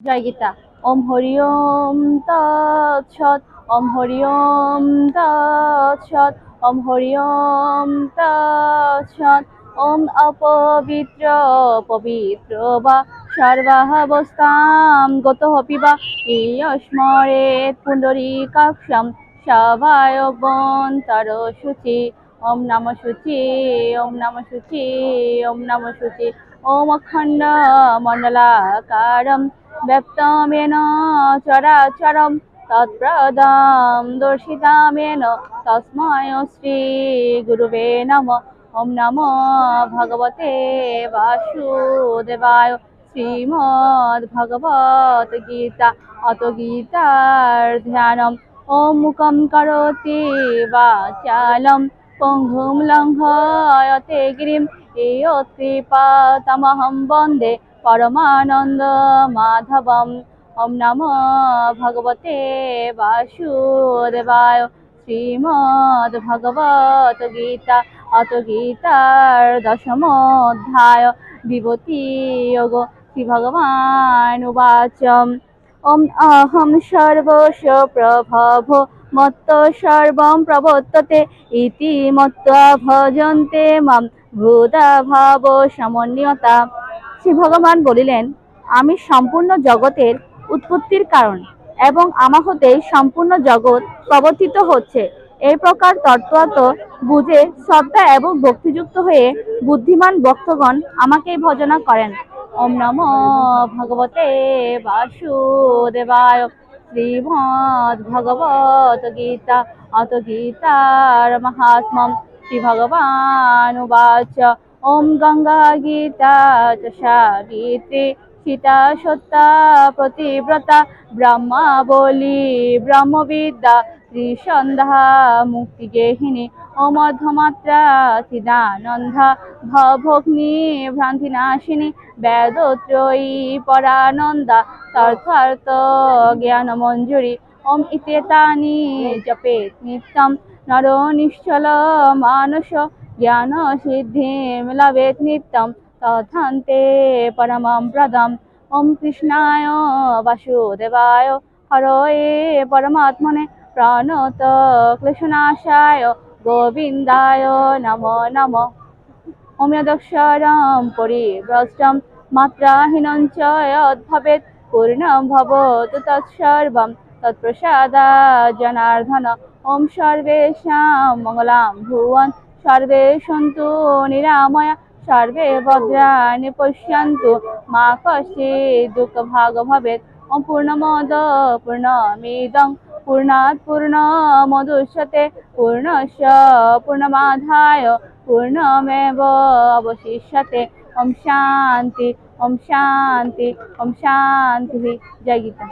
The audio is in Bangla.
জয় গীতা। ওম হরি ওম তৎসৎ ওম হরি ওম তৎসৎ ওম হরি ওম তৎসৎ ওম অপবিত্র, পবিত্র বা সর্বাবস্থাম গত হপি বা ইয়স্মরে পিবা ইয়স্মরেত পুণ্ডরীকাক্ষম সবায়বন্তর শুচি ওম নম শুচি ওম নম শুচি ওম নম শুচি ওম অখণ্ড মণ্ডলাকারম চরাচরম তৎপ্রদম দর্শিতামেন তস্ময় শ্রী গুরুবে নম। ওম নমো ভগবতে বাসুদেবায়। শ্রীমদ্ ভগবত গীতা অত গীতার ধ্যানম। ওম মুখম করোতি বাচালম। পঙ্গুম লঙ্ঘয়তে গিরিম। এ এয়ত্রিপাতমহম বন্দে পরমানন্দ মাধবম ওম নমো ভগবতে বাসুদেবায় শ্রীমদ্ ভগবত গীতা অত গীতার দশম অধ্যায় বিভূতি শ্রী ভগবান উবাচম ওম অহম সর্বস্ব প্রভব মত্ত সর্বম প্রবর্ততে ইতি মত্ত্বা ভজন্তে মাম ভূতা ভাব সমন্বিয়তা শ্রী ভগবান বলিলেন, আমি সম্পূর্ণ জগতের উৎপত্তির কারণ এবং আমা হতেই সম্পূর্ণ জগৎ প্রবর্তিত হচ্ছে। এই প্রকার তত্ত্বত বুঝে, শ্রদ্ধা এবং ভক্তিযুক্ত হয়ে বুদ্ধিমান ভক্তগণ আমাকেই ভজনা করেন। ওম নমো ভগবতে বাসুদেবায়। শ্রীমদ্ ভগবত গীতা, অত গীতার মহাত্মম শ্রী ভগবান ওম গঙ্গা গীতা চ সাবিত্রী সীতা সত্তা প্রতিব্রতা ব্রহ্মা বলি ব্রহ্মবিদ্যা ত্রিসন্ধ্যা মুক্তিগেহিনী ও মধ্যমাত্রা চিদানন্দা ভগ্নি ভ্রান্তিনাশিনী বেদত্রয়ী পরানন্দা তর্থার্থ জ্ঞান মঞ্জুরি ওম ইতেতানি জপেত নিত্যম নর নিশ্চল মানস জ্ঞান সিদ্ধিম লভেত নিত্যম তথান্তে পরমম প্রদম ওম কৃষ্ণায় বাসুদেবায় হরয়ে পরমাত্মনে প্রণত ক্লেশনাশায় গোবিন্দায় নমো নমঃ অম্যদক্ষরম পরিভ্রষ্টম মাত্রাহীনং চ যদ্ভবেৎ পূর্ণম ভবতু তৎসর্বম তৎপ্রসাদা জনার্দন ওম সর্বেষাং মঙ্গলাং ভুবন সর্বে সন্তু নিরাময়া, সর্বে ভদ্রাণি পশ্যন্তু। মা কশ্চিৎ দুঃখভাগ ভবেৎ ওম পূর্ণমদ পূর্ণমিদং পূর্ণাৎ পূর্ণমদুষ্যতে পূর্ণস্য পূর্ণমাধায় পূর্ণমেব অবশিষ্যতে। ওম শান্তি ওম শান্তি ওম শান্তি। জয় গীতা।